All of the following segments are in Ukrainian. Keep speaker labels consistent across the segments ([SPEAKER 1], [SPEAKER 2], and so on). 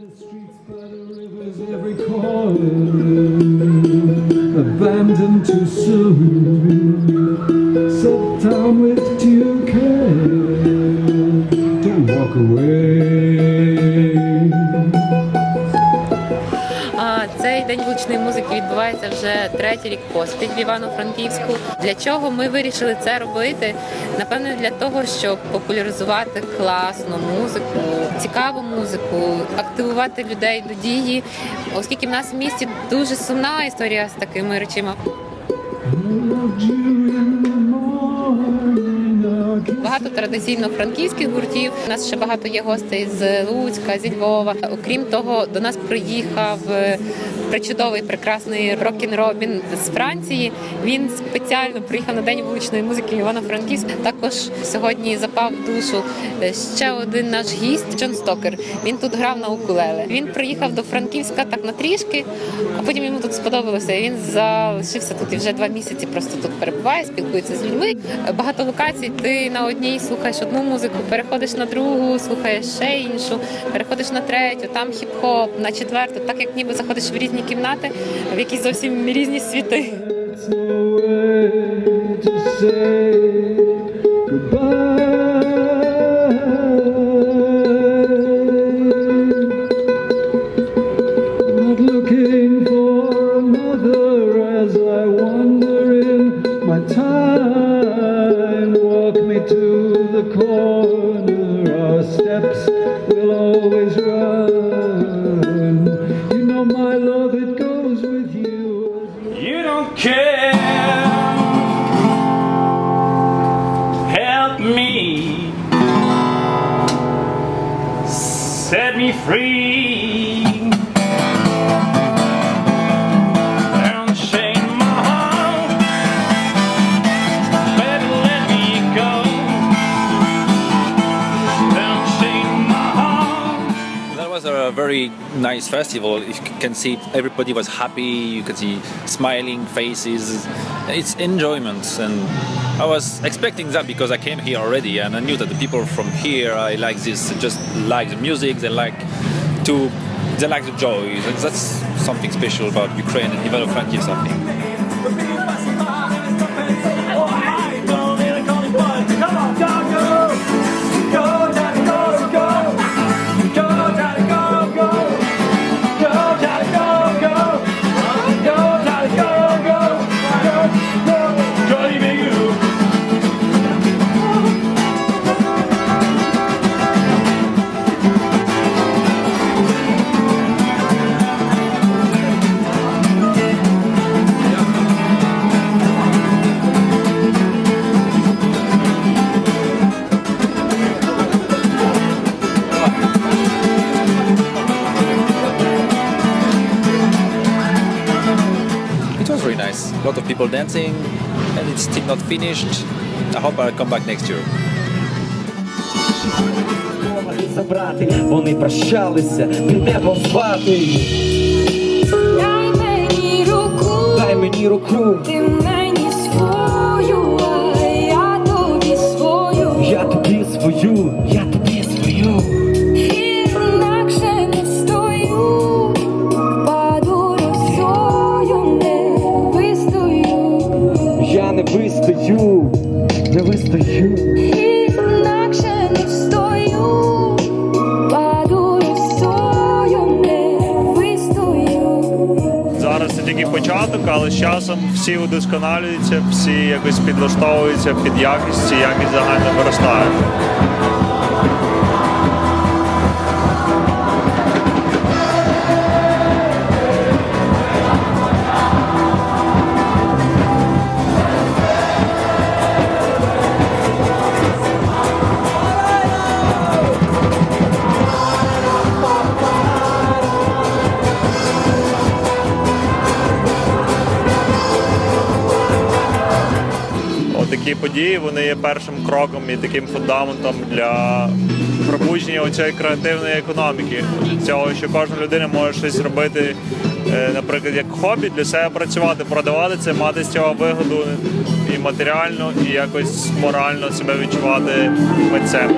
[SPEAKER 1] the streets, by the rivers, every corner, abandoned too soon. Set down with due care.
[SPEAKER 2] День вуличної музики відбувається вже третій рік поспіль в Івано-Франківську. Для чого ми вирішили це робити? Напевно, для того, щоб популяризувати класну музику, цікаву музику, активувати людей до дії, оскільки в нас в місті дуже сумна історія з такими речима. Багато традиційно франківських гуртів. У нас ще багато є гостей з Луцька, зі Львова. Окрім того, до нас приїхав е, причудовий прекрасний Рокін Робін з Франції. Він спеціально приїхав на день вуличної музики Івано-Франківськ. Також сьогодні запав душу е, ще один наш гість Джон Стокер. Він тут грав на укулеле. Він приїхав до Франківська так на трішки, а потім йому тут сподобалося. Він залишився тут і вже два місяці. Просто тут перебуває, спілкується з людьми. Багато локацій. Ти на одній слухаєш одну музику, переходиш на другу, слухаєш ще іншу, переходиш на третю, там хіп-хоп, на четверту, так як ніби заходиш в різні кімнати, в якісь зовсім різні світи.
[SPEAKER 1] Steps will always run. You know my love, it goes with you.
[SPEAKER 3] You don't care. Help me. Set me free.
[SPEAKER 4] Nice festival. You can see everybody was happy. You can see smiling faces. It's enjoyment, and I was expecting that because I came here already, and I knew that the people from here, I like this, just like the music. They like to, they like the joy. That's something special about Ukraine and Ivano-Frankivsk, I think. lot of people dancing, and it's still not finished. I hope I'll come back next year.
[SPEAKER 5] забрати, вони прощалися, підемо звати.
[SPEAKER 6] Дай мені руку,
[SPEAKER 5] Дай мені руку,
[SPEAKER 6] ти
[SPEAKER 7] Тільки початок, але з часом всі удосконалюються, всі якось підлаштовуються під якість, і якість загально виростає. Отакі події вони є першим кроком і таким фундаментом для пробудження цієї креативної економіки. Цього, що кожна людина може щось робити, е, наприклад, як хобі для себе працювати, продавати це, мати з цього вигоду і матеріально, і якось морально себе відчувати митцем.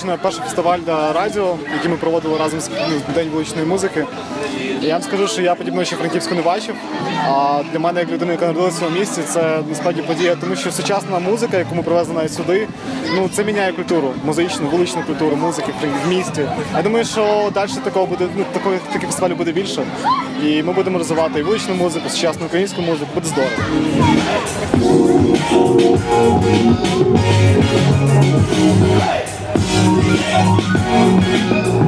[SPEAKER 8] Галичина перший фестиваль для радіо, який ми проводили разом з ну, День вуличної музики. І я вам скажу, що я подібного ще Франківську не бачив. А для мене, як людина, яка народилася в цьому місці, це насправді подія, тому що сучасна музика, яку ми привезли навіть сюди, ну це міняє культуру, музичну, вуличну культуру, музики в- місті. Я думаю, що далі такого буде ну, такої таких фестивалів буде більше. І ми будемо розвивати і вуличну музику, сучасну українську музику. Буде здорово.
[SPEAKER 3] Hey! Yeah.